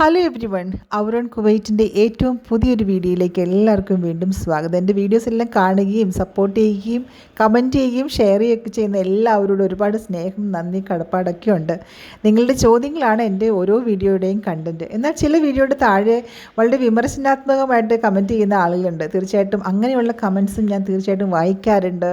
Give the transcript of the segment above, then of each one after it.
Hello everyone ഔറോൺ കുവൈറ്റിന്റെ ഏറ്റവും പുതിയൊരു വീഡിയോയിലേക്ക് എല്ലാവർക്കും വീണ്ടും സ്വാഗതം. എന്റെ വീഡിയോസ് എല്ലാം കാണുകയും സപ്പോർട്ട് ചെയ്യുകയും കമന്റ് ചെയ്യുകയും ഷെയർ ചെയ്യുകയൊക്കെ ചെയ്യുന്ന എല്ലാവരോടും ഒരുപാട് സ്നേഹം നന്ദി കടപ്പാടൊക്കെ ഉണ്ട്. നിങ്ങളുടെ ചോദ്യങ്ങളാണ് എന്റെ ഓരോ വീഡിയോയുടെയും കണ്ടന്റ് എന്നാൽ ചില വീഡിയോയുടെ താഴെ വളരെ വിമർശനാത്മകമായിട്ട് കമന്റ് ചെയ്യുന്ന ആളുകളുണ്ട്. തീർച്ചയായിട്ടും അങ്ങനെയുള്ള കമൻസും ഞാൻ തീർച്ചയായിട്ടും വായിക്കാറുണ്ട്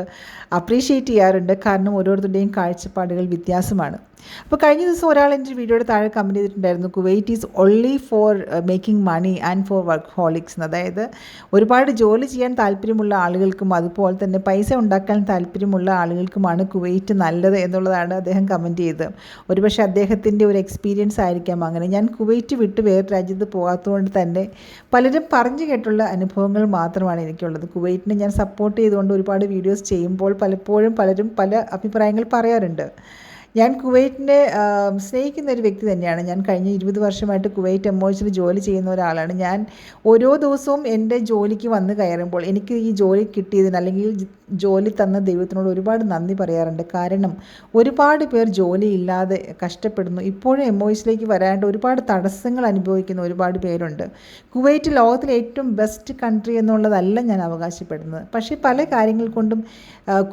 അപ്രീഷിയേറ്റ് ചെയ്യാറുണ്ട്. കാരണം ഓരോരുത്തരുടെയും കാഴ്ചപ്പാടുകൾ വ്യത്യാസമാണ്. അപ്പോൾ കഴിഞ്ഞ ദിവസം ഒരാൾ എന്റെ വീഡിയോയുടെ താഴെ കമന്റ് ചെയ്തിട്ടുണ്ടായിരുന്നു Kuwait is only for making money and for workaholics അതായത് ഒരുപാട് ജോലി ചെയ്യാൻ താല്പര്യമുള്ള ആളുകൾക്കും അതുപോലെ തന്നെ പൈസ ഉണ്ടാക്കാൻ താല്പര്യമുള്ള ആളുകൾക്കുമാണ് കുവൈറ്റ് നല്ലത് എന്നുള്ളതാണ് അദ്ദേഹം കമന്റ് ചെയ്തത്. ഒരുപക്ഷെ അദ്ദേഹത്തിന്റെ ഒരു എക്സ്പീരിയൻസ് ആയിരിക്കാം അങ്ങനെ. ഞാൻ കുവൈറ്റ് വിട്ട് വേറെ രാജ്യത്ത് പോകാത്തതുകൊണ്ട് തന്നെ പലരും പറഞ്ഞു കേട്ടുള്ള അനുഭവങ്ങൾ മാത്രമാണ് എനിക്കുള്ളത്. കുവൈറ്റിനെ ഞാൻ സപ്പോർട്ട് ചെയ്തുകൊണ്ട് ഒരുപാട് വീഡിയോസ് ചെയ്യുമ്പോൾ പലപ്പോഴും പലരും പല അഭിപ്രായങ്ങൾ പറയാറുണ്ട്. ഞാൻ കുവൈറ്റിനെ സ്നേഹിക്കുന്ന ഒരു വ്യക്തി തന്നെയാണ്. ഞാൻ കഴിഞ്ഞ ഇരുപത് വർഷമായിട്ട് കുവൈറ്റ് എമോച്ചിൽ ജോലി ചെയ്യുന്ന ഒരാളാണ്. ഞാൻ ഓരോ ദിവസവും എന്റെ ജോലിക്ക് വന്ന് കയറുമ്പോൾ എനിക്ക് ഈ ജോലി കിട്ടിയതിന് അല്ലെങ്കിൽ ജോലി തന്ന ദൈവത്തിനോട് ഒരുപാട് നന്ദി പറയാറുണ്ട്. കാരണം ഒരുപാട് പേർ ജോലി ഇല്ലാതെ കഷ്ടപ്പെടുന്നു. ഇപ്പോഴും എമോയിസിലേക്ക് വരാണ്ട് ഒരുപാട് തടസ്സങ്ങൾ അനുഭവിക്കുന്ന ഒരുപാട് പേരുണ്ട്. കുവൈറ്റ് ലോകത്തിലെ ഏറ്റവും ബെസ്റ്റ് കൺട്രി എന്നുള്ളതല്ല ഞാൻ അവകാശപ്പെടുന്നത്. പക്ഷേ പല കാര്യങ്ങൾ കൊണ്ടും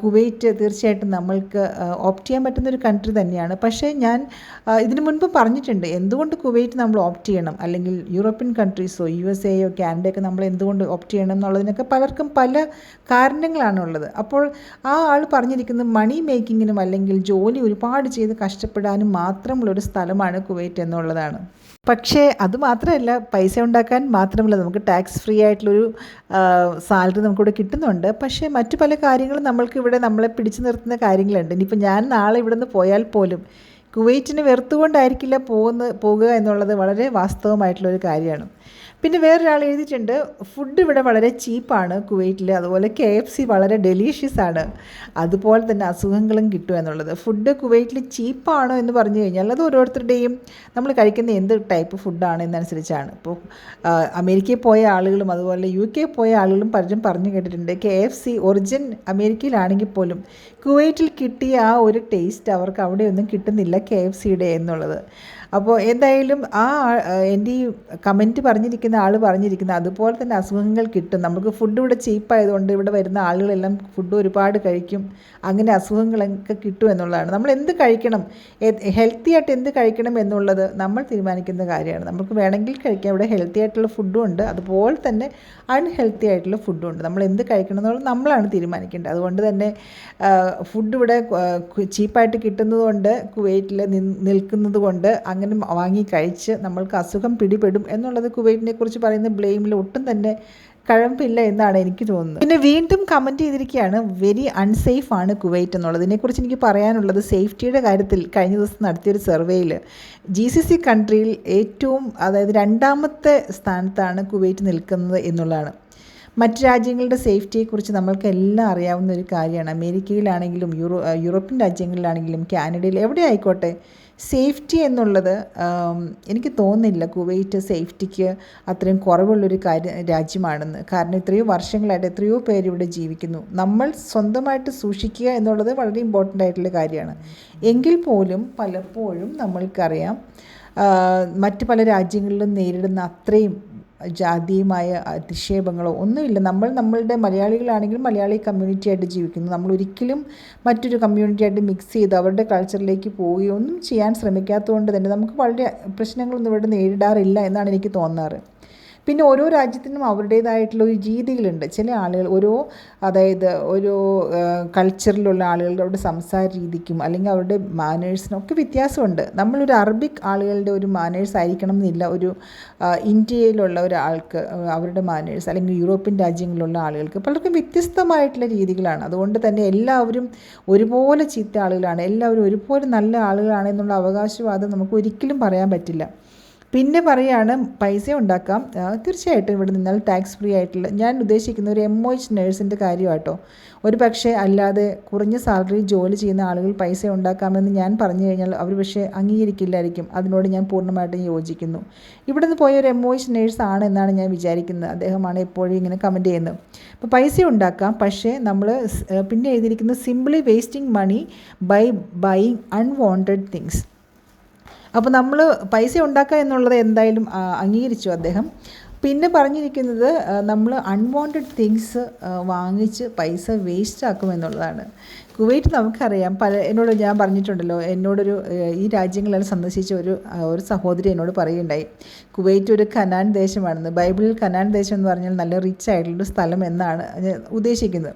കുവൈറ്റ് തീർച്ചയായിട്ടും നമ്മൾക്ക് ഓപ്റ്റ് ചെയ്യാൻ പറ്റുന്ന ഒരു കൺട്രി തന്നെയാണ്. പക്ഷേ ഞാൻ ഇതിനു മുൻപ് പറഞ്ഞിട്ടുണ്ട് എന്തുകൊണ്ട് കുവൈറ്റ് നമ്മൾ ഓപ്റ്റ് ചെയ്യണം? അല്ലെങ്കിൽ യൂറോപ്യൻ കൺട്രീസോ യു എസ് എയോ കാനഡയൊക്കെ നമ്മൾ എന്തുകൊണ്ട് ഓപ്റ്റ് ചെയ്യണം എന്നുള്ളതിനൊക്കെ പലർക്കും പല കാരണങ്ങളാണുള്ളത് അപ്പോൾ ആ ആൾ പറഞ്ഞിരിക്കുന്നത് മണി മേക്കിങ്ങിനും അല്ലെങ്കിൽ ജോലി ഒരുപാട് ചെയ്ത് കഷ്ടപ്പെടാനും മാത്രമുള്ളൊരു സ്ഥലമാണ് കുവൈറ്റ് എന്നുള്ളതാണ്. പക്ഷേ അത് മാത്രമല്ല പൈസ ഉണ്ടാക്കാൻ മാത്രമല്ല നമുക്ക് ടാക്സ് ഫ്രീ ആയിട്ടുള്ളൊരു സാലറി നമുക്കിവിടെ കിട്ടുന്നുണ്ട്. പക്ഷേ മറ്റു പല കാര്യങ്ങളും നമ്മൾക്ക് ഇവിടെ നമ്മളെ പിടിച്ചു നിർത്തുന്ന കാര്യങ്ങളുണ്ട്. ഇനിയിപ്പോൾ ഞാൻ നാളെ ഇവിടെ നിന്ന് പോയാൽ പോലും കുവൈറ്റിന് വെറുത്തുകൊണ്ടായിരിക്കില്ല പോകുന്ന പോകുക എന്നുള്ളത് വളരെ വാസ്തവമായിട്ടുള്ളൊരു കാര്യമാണ്. പിന്നെ വേറൊരാൾ എഴുതിയിട്ടുണ്ട് ഫുഡ് ഇവിടെ വളരെ ചീപ്പാണ് കുവൈറ്റിൽ അതുപോലെ കെ എഫ് സി വളരെ ഡെലീഷ്യസ് ആണ്. അതുപോലെ തന്നെ അസുഖങ്ങളും കിട്ടും എന്നുള്ളത്. ഫുഡ് കുവൈറ്റിൽ ചീപ്പാണോ എന്ന് പറഞ്ഞു കഴിഞ്ഞാൽ അത് ഓരോരുത്തരുടെയും നമ്മൾ കഴിക്കുന്ന എന്ത് ടൈപ്പ് ഫുഡാണ് എന്നനുസരിച്ചാണ്. ഇപ്പോൾ അമേരിക്കയിൽ പോയ ആളുകളും അതുപോലെ യു കെ പോയ ആളുകളും പലരും പറഞ്ഞു കേട്ടിട്ടുണ്ട് കെ എഫ് സി ഒറിജിൻ അമേരിക്കയിലാണെങ്കിൽ പോലും കുവൈറ്റിൽ കിട്ടിയ ആ ഒരു ടേസ്റ്റ് അവർക്ക് അവിടെയൊന്നും കിട്ടുന്നില്ല കെ എഫ് സിയുടെ എന്നുള്ളത്. അപ്പോൾ എന്തായാലും ആ എന്റെ ഈ കമന്റ് പറഞ്ഞിരിക്കുന്ന ആൾ പറഞ്ഞിരിക്കുന്ന അതുപോലെ തന്നെ അസുഖങ്ങൾ കിട്ടും. നമുക്ക് ഫുഡ് ഇവിടെ ചീപ്പായതുകൊണ്ട് ഇവിടെ വരുന്ന ആളുകളെല്ലാം ഫുഡ് ഒരുപാട് കഴിക്കും. അങ്ങനെ അസുഖങ്ങളൊക്കെ കിട്ടും എന്നുള്ളതാണ്. നമ്മൾ എന്ത് കഴിക്കണം? ഹെൽത്തി ആയിട്ട് എന്ത് കഴിക്കണം എന്നുള്ളത് നമ്മൾ തീരുമാനിക്കുന്ന കാര്യമാണ്. നമുക്ക് വേണമെങ്കിൽ കഴിക്കാം. ഇവിടെ ഹെൽത്തി ആയിട്ടുള്ള ഫുഡും ഉണ്ട്. അതുപോലെ തന്നെ അൺഹെൽത്തി ആയിട്ടുള്ള ഫുഡും ഉണ്ട്. നമ്മൾ എന്ത് കഴിക്കണം എന്നുള്ളത് നമ്മളാണ് തീരുമാനിക്കേണ്ടത്. അതുകൊണ്ട് തന്നെ ഫുഡ് ഇവിടെ ചീപ്പായിട്ട് കിട്ടുന്നതുകൊണ്ട് കുവൈറ്റിൽ നിൽക്കുന്നത് കൊണ്ട് അങ്ങനെ വാങ്ങി കഴിച്ച് നമ്മൾക്ക് അസുഖം പിടിപെടും എന്നുള്ളത് കുവൈറ്റിനെ കുറിച്ച് പറയുന്ന ബ്ലെയിമിൽ ഒട്ടും തന്നെ കഴമ്പില്ല എന്നാണ് എനിക്ക് തോന്നുന്നത്. പിന്നെ വീണ്ടും കമന്റ് ചെയ്തിരിക്കുകയാണ് വെരി അൺസേഫ് ആണ് കുവൈറ്റ് എന്നുള്ളത്. ഇതിനെക്കുറിച്ച് എനിക്ക് പറയാനുള്ളത് സേഫ്റ്റിയുടെ കാര്യത്തിൽ കഴിഞ്ഞ ദിവസം നടത്തിയൊരു സർവേയിൽ ജി സി സി കൺട്രിയിൽ ഏറ്റവും അതായത് രണ്ടാമത്തെ സ്ഥാനത്താണ് കുവൈറ്റ് നിൽക്കുന്നത് എന്നുള്ളതാണ്. മറ്റ് രാജ്യങ്ങളുടെ സേഫ്റ്റിയെക്കുറിച്ച് നമ്മൾക്ക് എല്ലാം അറിയാവുന്ന ഒരു കാര്യമാണ്. അമേരിക്കയിലാണെങ്കിലും യൂറോ യൂറോപ്യൻ രാജ്യങ്ങളിലാണെങ്കിലും കാനഡയിൽ എവിടെ ആയിക്കോട്ടെ സേഫ്റ്റി എന്നുള്ളത് എനിക്ക് തോന്നുന്നില്ല കുവൈറ്റ് സേഫ്റ്റിക്ക് അത്രയും കുറവുള്ളൊരു കാര്യ രാജ്യമാണെന്ന്. കാരണം എത്രയോ വർഷങ്ങളായിട്ട് എത്രയോ പേര് ഇവിടെ ജീവിക്കുന്നു. നമ്മൾ സ്വന്തമായിട്ട് സൂക്ഷിക്കുക എന്നുള്ളത് വളരെ ഇമ്പോർട്ടന്റ് ആയിട്ടുള്ള കാര്യമാണ്. എങ്കിൽ പോലും പലപ്പോഴും നമ്മൾക്കറിയാം മറ്റ് പല രാജ്യങ്ങളിലും നേരിടുന്ന അത്രയും ജാതീയമായ അധിക്ഷേപങ്ങളോ ഒന്നുമില്ല. നമ്മൾ നമ്മളുടെ മലയാളികളാണെങ്കിലും മലയാളി കമ്മ്യൂണിറ്റി ആയിട്ട് ജീവിക്കുന്നു. നമ്മൾ ഒരിക്കലും മറ്റൊരു കമ്മ്യൂണിറ്റി ആയിട്ട് മിക്സ് ചെയ്ത് അവരുടെ കൾച്ചറിലേക്ക് പോവുകയോ ഒന്നും ചെയ്യാൻ ശ്രമിക്കാത്തതുകൊണ്ട് തന്നെ നമുക്ക് വളരെ പ്രശ്നങ്ങളൊന്നും ഇവിടെ നേരിടാറില്ല എന്നാണ് എനിക്ക് തോന്നാറ്. പിന്നെ ഓരോ രാജ്യത്തിനും അവരുടേതായിട്ടുള്ള ഒരു രീതികളുണ്ട്. ചില ആളുകൾ ഓരോ അതായത് ഓരോ കൾച്ചറിലുള്ള ആളുകളുടെ സംസാര രീതിക്കും അല്ലെങ്കിൽ അവരുടെ മാനേഴ്സിനും ഒക്കെ വ്യത്യാസമുണ്ട്. നമ്മളൊരു അറബിക് ആളുകളുടെ ഒരു മാനേഴ്സ് ആയിരിക്കണം എന്നില്ല ഒരു ഇന്ത്യയിലുള്ള ഒരാൾക്ക് അവരുടെ മാനേഴ്സ് അല്ലെങ്കിൽ യൂറോപ്യൻ രാജ്യങ്ങളിലുള്ള ആളുകൾക്ക് പലർക്കും വ്യത്യസ്തമായിട്ടുള്ള രീതികളാണ്. അതുകൊണ്ട് തന്നെ എല്ലാവരും ഒരുപോലെ ചീത്ത ആളുകളാണ്. എല്ലാവരും ഒരുപോലെ നല്ല ആളുകളാണ് എന്നുള്ള അവകാശവാദം നമുക്ക് ഒരിക്കലും പറയാൻ പറ്റില്ല. പിന്നെ പറയുകയാണ് പൈസ ഉണ്ടാക്കാം. തീർച്ചയായിട്ടും ഇവിടെ നിന്നാൽ ടാക്സ് ഫ്രീ ആയിട്ടുള്ള ഞാൻ ഉദ്ദേശിക്കുന്ന ഒരു എം ഒ എച്ച് നേഴ്സിന്റെ കാര്യമാട്ടോ. ഒരു പക്ഷേ അല്ലാതെ കുറഞ്ഞ സാലറി ജോലി ചെയ്യുന്ന ആളുകൾ പൈസ ഉണ്ടാക്കാമെന്ന് ഞാൻ പറഞ്ഞു കഴിഞ്ഞാൽ അവർ പക്ഷേ അംഗീകരിക്കില്ലായിരിക്കും. അതിനോട് ഞാൻ പൂർണമായിട്ടും യോജിക്കുന്നു. ഇവിടെ നിന്ന് പോയ ഒരു എം ഒ എച്ച് നേഴ്സ് ആണ് എന്നാണ് ഞാൻ വിചാരിക്കുന്നത്. അദ്ദേഹമാണ് എപ്പോഴും ഇങ്ങനെ കമന്റ് ചെയ്യുന്നത്. അപ്പോൾ പൈസ ഉണ്ടാക്കാം പക്ഷേ നമ്മൾ പിന്നെ എഴുതിയിരിക്കുന്നത് simply wasting money by buying unwanted things അപ്പോൾ നമ്മൾ പൈസ ഉണ്ടാക്കുക എന്നുള്ളത് എന്തായാലും അംഗീകരിച്ചു അദ്ദേഹം. പിന്നെ പറഞ്ഞിരിക്കുന്നത് നമ്മൾ അൺവാണ്ടഡ് തിങ്സ് വാങ്ങിച്ച് പൈസ വേസ്റ്റ് ആക്കും എന്നുള്ളതാണ്. കുവൈറ്റ് നമുക്കറിയാം പല എന്നോട് ഞാൻ പറഞ്ഞിട്ടുണ്ടല്ലോ എന്നോടൊരു ഈ രാജ്യങ്ങളെല്ലാം സന്ദർശിച്ച ഒരു ഒരു സഹോദരി എന്നോട് പറയുകയുണ്ടായി. കുവൈറ്റ് ഒരു കനാൻ ദേശമാണെന്ന്. ബൈബിളിൽ കനാൻ ദേശം എന്ന് പറഞ്ഞാൽ നല്ല റിച്ച് ആയിട്ടുള്ളൊരു സ്ഥലം എന്നാണ് ഉദ്ദേശിക്കുന്നത്.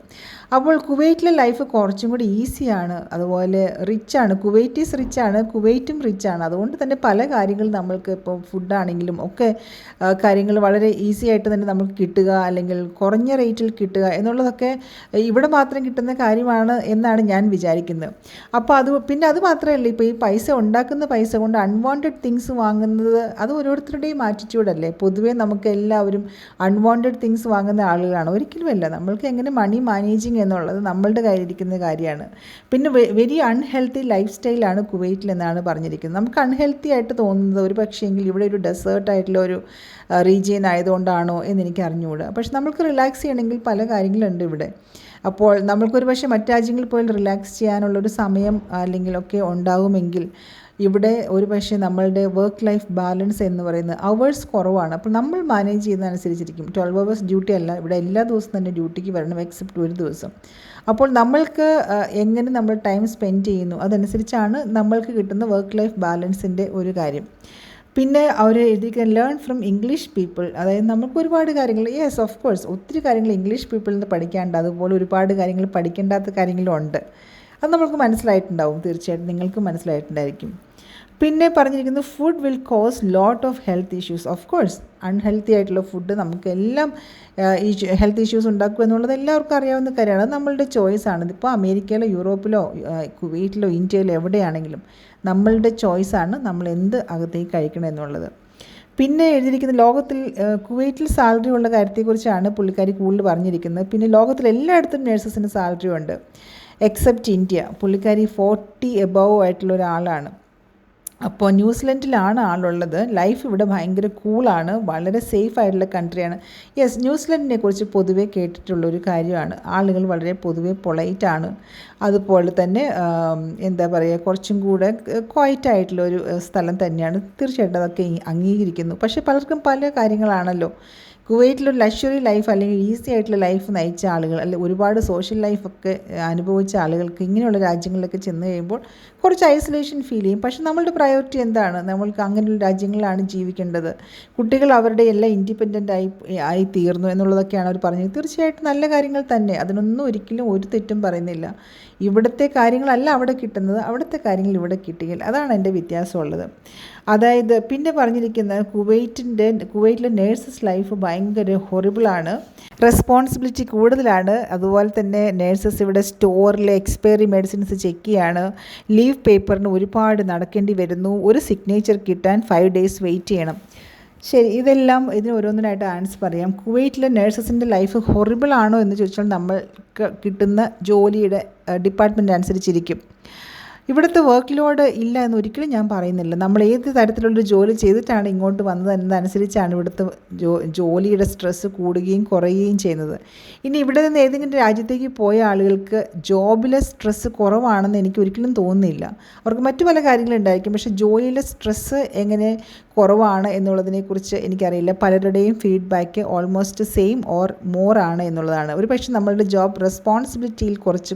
അപ്പോൾ കുവൈറ്റിലെ ലൈഫ് കുറച്ചും കൂടി ഈസിയാണ് അതുപോലെ റിച്ചാണ് കുവൈറ്റ് ഈസ് റിച്ചാണ് കുവൈറ്റും റിച്ചാണ് അതുകൊണ്ട് തന്നെ പല കാര്യങ്ങളും നമ്മൾക്ക് ഇപ്പോൾ ഫുഡാണെങ്കിലും ഒക്കെ കാര്യങ്ങൾ വളരെ ഈസി ആയിട്ട് തന്നെ നമുക്ക് കിട്ടുക അല്ലെങ്കിൽ കുറഞ്ഞ റേറ്റിൽ കിട്ടുക എന്നുള്ളതൊക്കെ ഇവിടെ മാത്രം കിട്ടുന്ന കാര്യമാണ് എന്നാണ് ഞാൻ വിചാരിക്കുന്നത്. അപ്പോൾ അത് പിന്നെ അത് മാത്രമല്ല ഇപ്പോൾ ഈ പൈസ ഉണ്ടാക്കുന്ന പൈസ കൊണ്ട് അൺവാണ്ടഡ് തിങ്സ് വാങ്ങുന്നത് അത് ഓരോരുത്തരുടെയും ആറ്റിറ്റ്യൂഡല്ലേ പൊതുവേ നമുക്ക് എല്ലാവരും അൺവാണ്ടഡ് തിങ്സ് വാങ്ങുന്ന ആളുകളാണ്. ഒരിക്കലുമല്ല നമ്മൾക്ക് എങ്ങനെ മണി മാനേജിങ് എന്നുള്ളത് നമ്മളുടെ കയ്യിലിരിക്കുന്ന കാര്യമാണ്. പിന്നെ വെരി അൺഹെൽത്തി ലൈഫ് സ്റ്റൈലാണ് കുവൈറ്റിൽ എന്നാണ് പറഞ്ഞിരിക്കുന്നത്. നമുക്ക് അൺഹെൽത്തി ആയിട്ട് തോന്നുന്നത്. ഒരു പക്ഷേങ്കിൽ ഇവിടെ ഒരു ഡെസേർട്ടായിട്ടുള്ള ഒരു റീജിയൻ ആയതുകൊണ്ടാണോ എന്ന് എനിക്ക് അറിഞ്ഞുകൂടാ പക്ഷെ നമ്മൾക്ക് റിലാക്സ് ചെയ്യണമെങ്കിൽ പല കാര്യങ്ങളുണ്ട് ഇവിടെ. അപ്പോൾ നമ്മൾക്കൊരു പക്ഷേ മറ്റു രാജ്യങ്ങളിൽ പോയി റിലാക്സ് ചെയ്യാനുള്ളൊരു സമയം അല്ലെങ്കിൽ ഒക്കെ ഉണ്ടാകുമെങ്കിൽ ഇവിടെ ഒരു പക്ഷേ നമ്മളുടെ വർക്ക് ലൈഫ് ബാലൻസ് എന്ന് പറയുന്നത് അവേഴ്സ് കുറവാണ്. അപ്പോൾ നമ്മൾ മാനേജ് ചെയ്യുന്നതനുസരിച്ചിരിക്കും. ട്വൽവ് അവേഴ്സ് ഡ്യൂട്ടി അല്ല. ഇവിടെ എല്ലാ ദിവസവും തന്നെ ഡ്യൂട്ടിക്ക് വരണം എക്സെപ്റ്റ് ഒരു ദിവസം. അപ്പോൾ നമ്മൾക്ക് എങ്ങനെ നമ്മൾ ടൈം സ്പെൻഡ് ചെയ്യുന്നു? അതനുസരിച്ചാണ് നമ്മൾക്ക് കിട്ടുന്ന വർക്ക് ലൈഫ് ബാലൻസിന്റെ ഒരു കാര്യം. പിന്നെ അവർ എഴുതിയിരിക്കുന്ന ലേൺ ഫ്രം ഇംഗ്ലീഷ് പീപ്പിൾ അതായത് നമുക്ക് ഒരുപാട് കാര്യങ്ങൾ യെസ് ഓഫ് കോഴ്സ് ഒത്തിരി കാര്യങ്ങൾ ഇംഗ്ലീഷ് പീപ്പിളിൽ നിന്ന് പഠിക്കാണ്ട് അതുപോലെ ഒരുപാട് കാര്യങ്ങൾ പഠിക്കേണ്ടാത്ത കാര്യങ്ങളും ഉണ്ട്. അത് നമുക്ക് മനസ്സിലായിട്ടുണ്ടാവും തീർച്ചയായിട്ടും നിങ്ങൾക്ക് മനസ്സിലായിട്ടുണ്ടായിരിക്കും. പിന്നെ പറഞ്ഞിരിക്കുന്നത് food will cause lot of health issues of course unhealthy ആയിട്ടുള്ള ഫുഡ് നമുക്കെല്ലാം ഹെൽത്ത് ഇഷ്യൂസ് ഉണ്ടാക്കും എന്നുള്ളത് എല്ലാവർക്കും അറിയാവുന്ന കാര്യമാണ്. നമ്മളുടെ ചോയ്സാണ് ഇതിപ്പോൾ അമേരിക്കയിലോ യൂറോപ്പിലോ കുവൈറ്റിലോ ഇന്ത്യയിലോ എവിടെയാണെങ്കിലും നമ്മളുടെ ചോയ്സാണ് നമ്മൾ എന്ത് അകത്തേക്ക് കഴിക്കണം എന്നുള്ളത്. പിന്നെ എഴുതിയിരിക്കുന്ന ലോകത്തിൽ കുവൈറ്റിൽ സാലറി ഉള്ള കാര്യത്തെക്കുറിച്ചാണ് പുള്ളിക്കാരി കൂടുതൽ പറഞ്ഞിരിക്കുന്നത്. പിന്നെ ലോകത്തിൽ എല്ലായിടത്തും നേഴ്സസിന് സാലറി ഉണ്ട്. Except India. പുള്ളിക്കാരി ഫോർട്ടി എബവ് ആയിട്ടുള്ള ഒരാളാണ്. അപ്പോൾ ന്യൂസിലൻഡിലാണ് ആളുള്ളത്. ലൈഫ് ഇവിടെ ഭയങ്കര കൂളാണ്. വളരെ സേഫ് ആയിട്ടുള്ള കൺട്രിയാണ്. യെസ് ന്യൂസിലൻഡിനെ കുറിച്ച് പൊതുവേ കേട്ടിട്ടുള്ളൊരു കാര്യമാണ്. ആളുകൾ വളരെ പൊതുവേ പൊളൈറ്റാണ് അതുപോലെ തന്നെ എന്താ പറയുക കുറച്ചും കൂടെ ക്വയറ്റ് ആയിട്ടുള്ള ഒരു സ്ഥലം തന്നെയാണ്. തീർച്ചയായിട്ടും അതൊക്കെ അംഗീകരിക്കുന്നു. പക്ഷേ പലർക്കും പല കാര്യങ്ങളാണല്ലോ. കുവൈറ്റിലൊരു ലക്ഷറി ലൈഫ് അല്ലെങ്കിൽ ഈസി ആയിട്ടുള്ള ലൈഫ് നയിച്ച ആളുകൾ അല്ലെങ്കിൽ ഒരുപാട് സോഷ്യൽ ലൈഫൊക്കെ അനുഭവിച്ച ആളുകൾക്ക് ഇങ്ങനെയുള്ള രാജ്യങ്ങളിലൊക്കെ ചെന്ന് കഴിയുമ്പോൾ കുറച്ച് ഐസൊലേഷൻ ഫീൽ ചെയ്യും. പക്ഷെ നമ്മളുടെ പ്രയോറിറ്റി എന്താണ്? നമ്മൾക്ക് അങ്ങനെയുള്ള രാജ്യങ്ങളിലാണ് ജീവിക്കേണ്ടത്. കുട്ടികൾ അവരുടെ എല്ലാം ഇൻഡിപെൻഡന്റ് ആയി ആയി തീർന്നു എന്നുള്ളതൊക്കെയാണ് അവർ പറഞ്ഞത്. തീർച്ചയായിട്ടും നല്ല കാര്യങ്ങൾ തന്നെ. അതിനൊന്നും ഒരിക്കലും ഒരു തെറ്റും പറയുന്നില്ല. ഇവിടുത്തെ കാര്യങ്ങളല്ല അവിടെ കിട്ടുന്നത്. അവിടുത്തെ കാര്യങ്ങൾ ഇവിടെ കിട്ടുകയില്ല അതാണ് എന്റെ വ്യത്യാസമുള്ളത്. അതായത് പിന്നെ പറഞ്ഞിരിക്കുന്ന കുവൈറ്റിന്റെ കുവൈറ്റിലെ നേഴ്സസ് ലൈഫ് ഭയങ്കര ഹൊറിബിളാണ് റെസ്പോൺസിബിലിറ്റി കൂടുതലാണ്. അതുപോലെ തന്നെ നേഴ്സസ് ഇവിടെ സ്റ്റോറിലെ എക്സ്പയറി മെഡിസിൻസ് ചെക്ക് ചെയ്യാണ്. ലീവ് പേപ്പറിന് ഒരുപാട് നടക്കേണ്ടി വരുന്നു. ഒരു സിഗ്നേച്ചർ കിട്ടാൻ ഫൈവ് ഡേയ്സ് വെയിറ്റ് ചെയ്യണം. ശരി ഇതെല്ലാം ഇതിന് ഓരോന്നിനായിട്ട് ആൻസർ പറയാം. കുവൈറ്റിലെ നേഴ്സസിന്റെ ലൈഫ് ഹൊറിബിൾ ആണോ എന്ന് ചോദിച്ചാൽ നമ്മൾക്ക് കിട്ടുന്ന ജോലിയുടെ ഡിപ്പാർട്ട്മെന്റ് അനുസരിച്ചിരിക്കും. ഇവിടുത്തെ വർക്ക് ലോഡ് ഇല്ല എന്ന് ഒരിക്കലും ഞാൻ പറയുന്നില്ല. നമ്മൾ ഏത് തരത്തിലുള്ള ജോലി ചെയ്തിട്ടാണ് ഇങ്ങോട്ട് വന്നത് എന്നതനുസരിച്ചാണ് ഇവിടുത്തെ ജോ ജോലിയുടെ സ്ട്രെസ്സ് കൂടുകയും കുറയുകയും ചെയ്യുന്നത്. ഇനി ഇവിടെ നിന്ന് ഏതെങ്കിലും രാജ്യത്തേക്ക് പോയ ആളുകൾക്ക് ജോബിലെ സ്ട്രെസ്സ് കുറവാണെന്ന് എനിക്ക് ഒരിക്കലും തോന്നുന്നില്ല. അവർക്ക് മറ്റു പല കാര്യങ്ങളുണ്ടായിരിക്കും പക്ഷേ ജോലിയിലെ സ്ട്രെസ്സ് എങ്ങനെ കുറവാണ് എന്നുള്ളതിനെക്കുറിച്ച് എനിക്കറിയില്ല. പലരുടെയും feedback almost same or more ആണ് എന്നുള്ളതാണ്. ഒരു പക്ഷേ നമ്മളുടെ ജോബ് റെസ്പോൺസിബിലിറ്റിയിൽ കുറച്ച്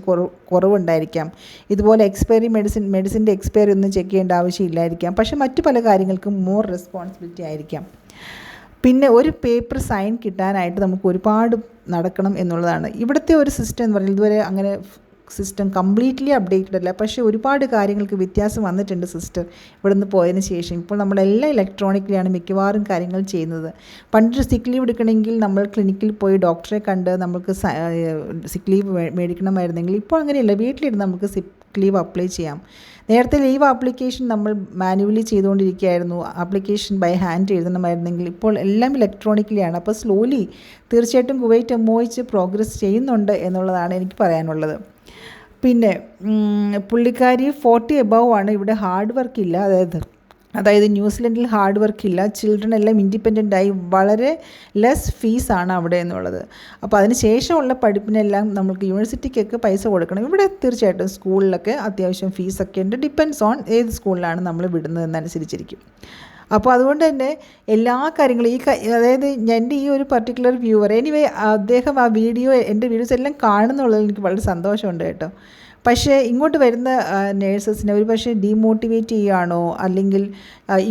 കുറവുണ്ടായിരിക്കാം. ഇതുപോലെ എക്സ്പയറി മെഡിസിൻ മെഡിസിന്റെ എക്സ്പയറി ഒന്നും ചെക്ക് ചെയ്യേണ്ട ആവശ്യമില്ലായിരിക്കാം. പക്ഷേ മറ്റു പല കാര്യങ്ങൾക്കും മോർ റെസ്പോൺസിബിലിറ്റി ആയിരിക്കാം. പിന്നെ ഒരു പേപ്പർ സൈൻ കിട്ടാനായിട്ട് നമുക്ക് ഒരുപാട് നടക്കണം എന്നുള്ളതാണ്. ഇവിടുത്തെ ഒരു സിസ്റ്റം എന്ന് പറഞ്ഞാൽ ഇതുവരെ അങ്ങനെ സിസ്റ്റം കംപ്ലീറ്റ്ലി അപ്ഡേറ്റഡ് അല്ല. പക്ഷേ ഒരുപാട് കാര്യങ്ങൾക്ക് വ്യത്യാസം വന്നിട്ടുണ്ട് സിസ്റ്റർ ഇവിടെ നിന്ന് പോയതിന് ശേഷം. ഇപ്പോൾ നമ്മളെല്ലാം ഇലക്ട്രോണിക്കലിയാണ് മിക്കവാറും കാര്യങ്ങൾ ചെയ്യുന്നത്. പണ്ടൊരു സിക്ക് ലീവ് എടുക്കണമെങ്കിൽ നമ്മൾ ക്ലിനിക്കിൽ പോയി ഡോക്ടറെ കണ്ട് നമുക്ക് സിക്ക് ലീവ് മേടിക്കണമായിരുന്നെങ്കിൽ ഇപ്പോൾ അങ്ങനെയല്ല. വീട്ടിലിരുന്ന് നമുക്ക് ലീവ് അപ്ലൈ ചെയ്യാം. നേരത്തെ ലീവ് ആപ്ലിക്കേഷൻ നമ്മൾ മാനുവലി ചെയ്തുകൊണ്ടിരിക്കുകയായിരുന്നു. ആപ്ലിക്കേഷൻ ബൈ ഹാൻഡ് എഴുതണമായിരുന്നെങ്കിൽ ഇപ്പോൾ എല്ലാം ഇലക്ട്രോണിക്കലിയാണ് അപ്പോൾ സ്ലോലി തീർച്ചയായിട്ടും കുവൈറ്റ് എമ്മോയിച്ച് പ്രോഗ്രസ് ചെയ്യുന്നുണ്ട് എന്നുള്ളതാണ് എനിക്ക് പറയാനുള്ളത്. പിന്നെ പുള്ളിക്കാരി ഫോർട്ടി എബവ് ആണ്. ഇവിടെ ഹാർഡ് വർക്ക് ഇല്ല. അതായത് അതായത് ന്യൂസിലൻഡിൽ ഹാർഡ് വർക്ക് ഇല്ല ചിൽഡ്രൻ എല്ലാം ഇൻഡിപെൻഡന്റ് ആയി വളരെ ലെസ് ഫീസാണ് അവിടെ എന്നുള്ളത്. അപ്പോൾ അതിന് ശേഷമുള്ള പഠിപ്പിനെല്ലാം നമുക്ക് യൂണിവേഴ്സിറ്റിക്കൊക്കെ പൈസ കൊടുക്കണം. ഇവിടെ തീർച്ചയായിട്ടും സ്കൂളിലൊക്കെ അത്യാവശ്യം ഫീസൊക്കെ ഉണ്ട്. ഡിപ്പെൻസ് ഓൺ ഏത് സ്കൂളിലാണ് നമ്മൾ വിടുന്നതെന്നനുസരിച്ചിരിക്കും. അപ്പോൾ അതുകൊണ്ട് തന്നെ എല്ലാ കാര്യങ്ങളും ഈ അതായത് എന്റെ ഈ ഒരു പർട്ടിക്കുലർ വ്യൂവർ എനിവേ അദ്ദേഹം ആ വീഡിയോ എന്റെ വീഡിയോസ് എല്ലാം കാണുന്നുള്ളത് എനിക്ക് വളരെ സന്തോഷമുണ്ട് കേട്ടോ. പക്ഷേ ഇങ്ങോട്ട് വരുന്ന നേഴ്സസിനെ ഒരു പക്ഷേ ഡീമോട്ടിവേറ്റ് ചെയ്യുകയാണോ? അല്ലെങ്കിൽ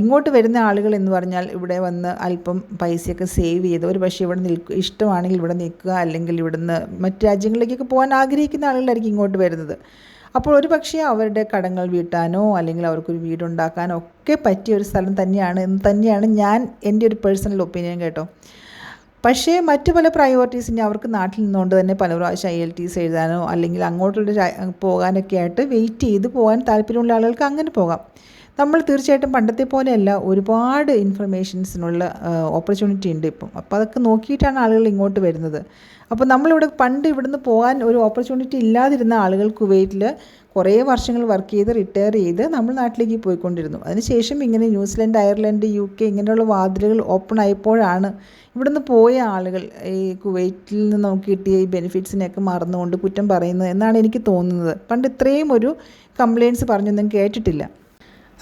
ഇങ്ങോട്ട് വരുന്ന ആളുകൾ എന്ന് പറഞ്ഞാൽ ഇവിടെ വന്ന് അല്പം പൈസയൊക്കെ സേവ് ചെയ്ത് ഒരു പക്ഷേ ഇവിടെ നിൽക്കുക ഇഷ്ടമാണെങ്കിൽ ഇവിടെ നിൽക്കുക അല്ലെങ്കിൽ ഇവിടുന്ന് മറ്റ് രാജ്യങ്ങളിലേക്കൊക്കെ പോകാൻ ആഗ്രഹിക്കുന്ന ആളുകളായിരിക്കും ഇങ്ങോട്ട് വരുന്നത്. അപ്പോൾ ഒരു പക്ഷേ അവരുടെ കടങ്ങൾ വീട്ടാനോ അല്ലെങ്കിൽ അവർക്കൊരു വീടുണ്ടാക്കാനോ ഒക്കെ പറ്റിയ ഒരു സ്ഥലം തന്നെയാണ് എന്ന് തന്നെയാണ് ഞാൻ എന്റെ ഒരു പേഴ്സണൽ ഒപ്പീനിയൻ കേട്ടോ. പക്ഷേ മറ്റു പല പ്രയോറിറ്റീസിന് അവർക്ക് നാട്ടിൽ നിന്നുകൊണ്ട് തന്നെ പല പ്രാവശ്യം ഐ എൽ ടീസ് എഴുതാനോ അല്ലെങ്കിൽ അങ്ങോട്ടുള്ള പോകാനൊക്കെ ആയിട്ട് വെയിറ്റ് ചെയ്ത് പോകാൻ താല്പര്യമുള്ള ആളുകൾക്ക് അങ്ങനെ പോകാം. നമ്മൾ തീർച്ചയായിട്ടും പണ്ടത്തെ പോലെയല്ല ഒരുപാട് ഇൻഫർമേഷൻസിനുള്ള ഓപ്പർച്യൂണിറ്റി ഉണ്ട് ഇപ്പം. അപ്പോൾ അതൊക്കെ നോക്കിയിട്ടാണ് ആളുകൾ ഇങ്ങോട്ട് വരുന്നത്. അപ്പോൾ നമ്മളിവിടെ പണ്ട് ഇവിടുന്ന് പോകാൻ ഒരു ഓപ്പർച്യൂണിറ്റി ഇല്ലാതിരുന്ന ആളുകൾ കുവൈറ്റിൽ കുറേ വർഷങ്ങൾ വർക്ക് ചെയ്ത് റിട്ടയർ ചെയ്ത് നമ്മൾ നാട്ടിലേക്ക് പോയിക്കൊണ്ടിരുന്നു. അതിനുശേഷം ഇങ്ങനെ ന്യൂസിലൻഡ് അയർലൻഡ് യു കെ ഇങ്ങനെയുള്ള വാതിലുകൾ ഓപ്പൺ ആയപ്പോഴാണ് ഇവിടുന്ന് പോയ ആളുകൾ ഈ കുവൈറ്റിൽ നിന്ന് നമുക്ക് കിട്ടിയ ഈ ബെനിഫിറ്റ്സിനെയൊക്കെ മറന്നുകൊണ്ട് കുറ്റം പറയുന്നത് എന്നാണ് എനിക്ക് തോന്നുന്നത്. പണ്ട് ഇത്രയും ഒരു കംപ്ലയിൻസ് പറഞ്ഞൊന്നും കേട്ടിട്ടില്ല.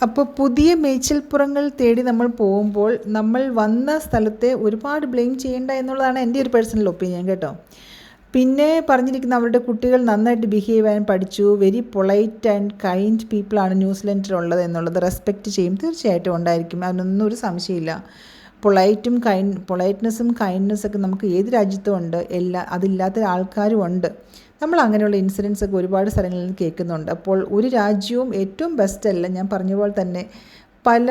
അപ്പോൾ പുതിയ മേച്ചിൽപ്പുറങ്ങൾ തേടി നമ്മൾ പോകുമ്പോൾ നമ്മൾ വന്ന സ്ഥലത്തെ ഒരുപാട് ബ്ലെയിം ചെയ്യേണ്ട എന്നുള്ളതാണ് എന്റെ ഒരു പേഴ്സണൽ ഒപ്പീനിയൻ കേട്ടോ. പിന്നെ പറഞ്ഞിരിക്കുന്ന അവരുടെ കുട്ടികൾ നന്നായിട്ട് ബിഹേവ് ചെയ്യാൻ പഠിച്ചു. വെരി പൊളൈറ്റ് ആൻഡ് കൈൻഡ് പീപ്പിളാണ് ന്യൂസിലൻഡിലുള്ളത് എന്നുള്ളത് റെസ്പെക്റ്റ് ചെയ്യും. തീർച്ചയായിട്ടും ഉണ്ടായിരിക്കും. അതിനൊന്നും ഒരു സംശയമില്ല. പൊളൈറ്റും കൈൻ പൊളൈറ്റ്നെസ്സും കൈൻഡ്നെസ്സൊക്കെ നമുക്ക് ഏത് രാജ്യത്തും ഉണ്ട്. എല്ലാ അതില്ലാത്ത ആൾക്കാരും ഉണ്ട്. നമ്മൾ അങ്ങനെയുള്ള ഇൻസിഡൻസ് ഒക്കെ ഒരുപാട് സ്ഥലങ്ങളിൽ നിന്ന് കേൾക്കുന്നുണ്ട്. അപ്പോൾ ഒരു രാജ്യവും ഏറ്റവും ബെസ്റ്റ് അല്ല. ഞാൻ പറഞ്ഞ പോലെ തന്നെ പല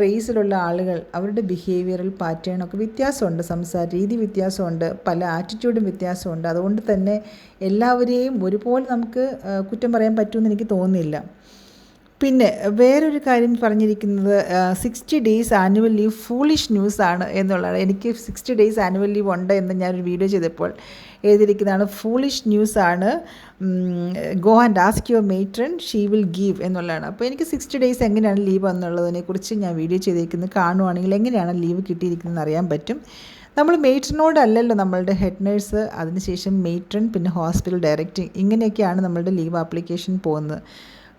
റേസിലുള്ള ആളുകൾ അവരുടെ ബിഹേവിയറൽ പാറ്റേണൊക്കെ വ്യത്യാസമുണ്ട്. സംസാര രീതി വ്യത്യാസമുണ്ട്. പല ആറ്റിറ്റ്യൂഡും വ്യത്യാസമുണ്ട്. അതുകൊണ്ട് തന്നെ എല്ലാവരെയും ഒരുപോലെ നമുക്ക് കുറ്റം പറയാൻ പറ്റുമെന്ന് എനിക്ക് തോന്നുന്നില്ല. പിന്നെ വേറൊരു കാര്യം പറഞ്ഞിരിക്കുന്നത് sixty days annual leave foolish news ആണ് എന്നുള്ളതാണ്. എനിക്ക് സിക്സ്റ്റി ഡേയ്സ് ആനുവൽ ലീവ് ഉണ്ട് എന്ന് ഞാനൊരു വീഡിയോ ചെയ്തപ്പോൾ എഴുതിയിരിക്കുന്നതാണ്. ഫൂളിഷ് ന്യൂസ് ആണ്. Go and ask your matron she will give എന്നുള്ളതാണ്. അപ്പോൾ എനിക്ക് സിക്സ്റ്റി ഡേയ്സ് എങ്ങനെയാണ് ലീവ് എന്നുള്ളതിനെക്കുറിച്ച് ഞാൻ വീഡിയോ ചെയ്തിരിക്കുന്നത് കാണുവാണെങ്കിൽ എങ്ങനെയാണ് ലീവ് കിട്ടിയിരിക്കുന്നത് അറിയാൻ പറ്റും. നമ്മൾ മെയ്ട്രനോടല്ലല്ലോ നമ്മളുടെ ഹെഡ് നേഴ്സ് അതിനുശേഷം മെയ്ട്രൻ പിന്നെ ഹോസ്പിറ്റൽ ഡയറക്റ്റ് ഇങ്ങനെയൊക്കെയാണ് നമ്മളുടെ ലീവ് ആപ്ലിക്കേഷൻ പോകുന്നത്.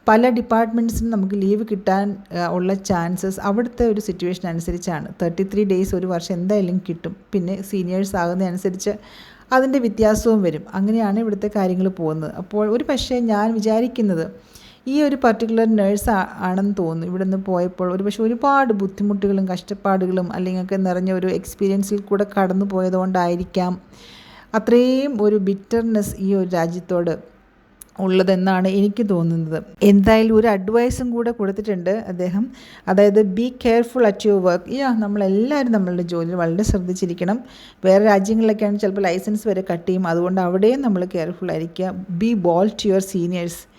പല ഡിപ്പാർട്ട്മെന്റ്സിനും നമുക്ക് ലീവ് കിട്ടാൻ ഉള്ള ചാൻസസ് അവിടുത്തെ ഒരു സിറ്റുവേഷൻ അനുസരിച്ചാണ്. തേർട്ടി ത്രീ ഡേയ്സ് ഒരു വർഷം എന്തായാലും കിട്ടും. പിന്നെ സീനിയേഴ്സ് ആകുന്നതനുസരിച്ച് അതിന്റെ വ്യത്യാസവും വരും. അങ്ങനെയാണ് ഇവിടുത്തെ കാര്യങ്ങൾ പോകുന്നത്. അപ്പോൾ ഒരു പക്ഷേ ഞാൻ വിചാരിക്കുന്നത് ഈ ഒരു പർട്ടിക്കുലർ നേഴ്സ് ആണെന്ന് തോന്നുന്നു. ഇവിടെ നിന്ന് പോയപ്പോൾ ഒരു പക്ഷേ ഒരുപാട് ബുദ്ധിമുട്ടുകളും കഷ്ടപ്പാടുകളും അല്ലെങ്കിൽ ഒക്കെ നിറഞ്ഞ ഒരു എക്സ്പീരിയൻസിൽ കൂടെ കടന്നു പോയതുകൊണ്ടായിരിക്കാം അത്രയും ഒരു ബിറ്റർനെസ് ഈ ഒരു രാജ്യത്തോട് ഉള്ളതെന്നാണ് എനിക്ക് തോന്നുന്നത്. എന്തായാലും ഒരു അഡ്വൈസും കൂടെ കൊടുത്തിട്ടുണ്ട് അദ്ദേഹം. അതായത് be careful at your work യാ നമ്മളെല്ലാവരും നമ്മളുടെ ജോലിയിൽ വളരെ ശ്രദ്ധിച്ചിരിക്കണം. വേറെ രാജ്യങ്ങളിലൊക്കെയാണ് ചിലപ്പോൾ ലൈസൻസ് വരെ കട്ട് ചെയ്യും. അതുകൊണ്ട് അവിടെയും നമ്മൾ കെയർഫുൾ ആയിരിക്കുക. Be bold to your seniors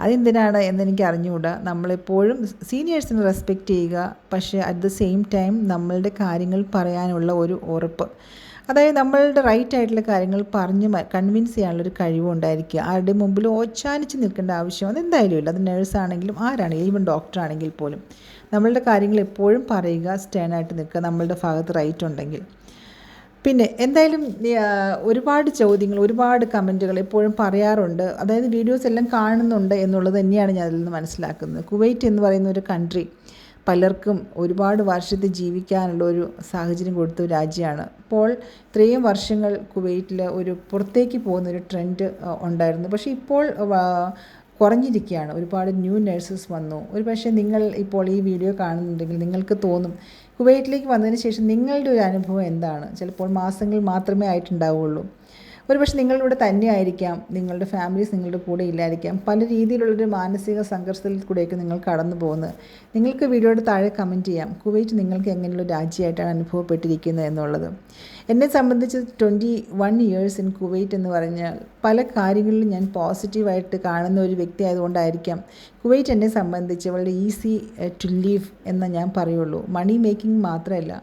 അതെന്തിനാണ് എന്നെനിക്ക് അറിഞ്ഞുകൂടാ? നമ്മളെപ്പോഴും സീനിയേഴ്സിനെ റെസ്പെക്റ്റ് ചെയ്യുക. പക്ഷേ അറ്റ് ദ സെയിം ടൈം നമ്മളുടെ കാര്യങ്ങൾ പറയാനുള്ള ഒരു ഉറപ്പ്. അതായത് നമ്മളുടെ റൈറ്റ് ആയിട്ടുള്ള കാര്യങ്ങൾ പറഞ്ഞ് കൺവിൻസ് ചെയ്യാനുള്ളൊരു കഴിവുണ്ടായിരിക്കുക. ആരുടെ മുമ്പിൽ ഓച്ചാനിച്ച് നിൽക്കേണ്ട ആവശ്യം അത് എന്തായാലും ഇല്ല. അത് നേഴ്സാണെങ്കിലും ആരാണെങ്കിലും ഈവൻ ഡോക്ടർ ആണെങ്കിൽ പോലും. നമ്മളുടെ കാര്യങ്ങൾ എപ്പോഴും പറയുക സ്റ്റേണായിട്ട് നിൽക്കുക നമ്മളുടെ ഭാഗത്ത് റൈറ്റ് ഉണ്ടെങ്കിൽ. പിന്നെ എന്തായാലും ഒരുപാട് ചോദ്യങ്ങൾ ഒരുപാട് കമന്റുകൾ എപ്പോഴും പറയാറുണ്ട്. അതായത് വീഡിയോസ് എല്ലാം കാണുന്നുണ്ട് എന്നുള്ളത് തന്നെയാണ് ഞാൻ അതിൽ നിന്ന് മനസ്സിലാക്കുന്നത്. കുവൈറ്റ് എന്ന് പറയുന്ന ഒരു കൺട്രി പലർക്കും ഒരുപാട് വർഷത്തെ ജീവിക്കാനുള്ള ഒരു സാഹചര്യം കൊടുത്ത രാജ്യമാണ്. ഇപ്പോൾ ഇത്രയും വർഷങ്ങൾ കുവൈറ്റിൽ ഒരു പുറത്തേക്ക് പോകുന്ന ഒരു ട്രെൻഡ് ഉണ്ടായിരുന്നു. പക്ഷേ ഇപ്പോൾ കുറഞ്ഞിരിക്കുകയാണ്. ഒരുപാട് ന്യൂ നഴ്സസ് വന്നു. ഒരു പക്ഷേ നിങ്ങൾ ഇപ്പോൾ ഈ വീഡിയോ കാണുന്നുണ്ടെങ്കിൽ നിങ്ങൾക്ക് തോന്നും കുവൈറ്റിലേക്ക് വന്നതിന് ശേഷം നിങ്ങളുടെ ഒരു അനുഭവം എന്താണ്? ചിലപ്പോൾ മാസങ്ങൾ മാത്രമേ ആയിട്ടുണ്ടാവുള്ളൂ. ഒരുപക്ഷെ നിങ്ങളിവിടെ തന്നെ ആയിരിക്കാം നിങ്ങളുടെ ഫാമിലീസ് നിങ്ങളുടെ കൂടെ ഇല്ലായിരിക്കാം. പല രീതിയിലുള്ളൊരു മാനസിക സംഘർഷത്തിൽ കൂടെയൊക്കെ നിങ്ങൾ കടന്നു പോകുന്നത്. നിങ്ങൾക്ക് വീഡിയോയുടെ താഴെ കമന്റ് ചെയ്യാം. കുവൈറ്റ് നിങ്ങൾക്ക് എങ്ങനെയുള്ള രാജ്യമായിട്ടാണ് അനുഭവപ്പെട്ടിരിക്കുന്നത് എന്നുള്ളത്. എന്നെ സംബന്ധിച്ച് twenty one years in Kuwait എന്ന് പറഞ്ഞാൽ പല കാര്യങ്ങളിലും ഞാൻ പോസിറ്റീവായിട്ട് കാണുന്ന ഒരു വ്യക്തി ആയതുകൊണ്ടായിരിക്കാം. കുവൈറ്റ് എന്നെ സംബന്ധിച്ച് വളരെ ഈസി ടു ലീവ് എന്ന് ഞാൻ പറയുള്ളൂ. മണി മേക്കിംഗ് മാത്രമല്ല.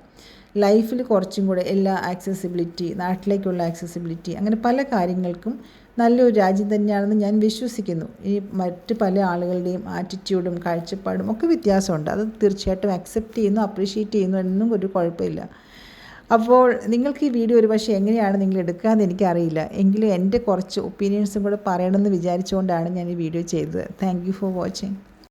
ലൈഫിൽ കുറച്ചും കൂടെ എല്ലാ ആക്സസിബിലിറ്റി നാട്ടിലേക്കുള്ള ആക്സസിബിലിറ്റി അങ്ങനെ പല കാര്യങ്ങൾക്കും നല്ലൊരു രാജ്യം തന്നെയാണെന്ന് ഞാൻ വിശ്വസിക്കുന്നു. ഈ മറ്റ് പല ആളുകളുടെയും ആറ്റിറ്റ്യൂഡും കാഴ്ചപ്പാടും ഒക്കെ വ്യത്യാസമുണ്ട്. അത് തീർച്ചയായിട്ടും അക്സെപ്റ്റ് ചെയ്യുന്നു അപ്രീഷിയേറ്റ് ചെയ്യുന്നു എന്നും ഒരു കുഴപ്പമില്ല. അപ്പോൾ നിങ്ങൾക്ക് ഈ വീഡിയോ ഒരു പക്ഷേ എങ്ങനെയാണ് നിങ്ങൾ എടുക്കാമെന്ന് എനിക്കറിയില്ല. എങ്കിലും എന്റെ കുറച്ച് ഒപ്പീനിയൻസും കൂടെ പറയണമെന്ന് വിചാരിച്ചുകൊണ്ടാണ് ഞാൻ ഈ വീഡിയോ ചെയ്തത്. Thank for watching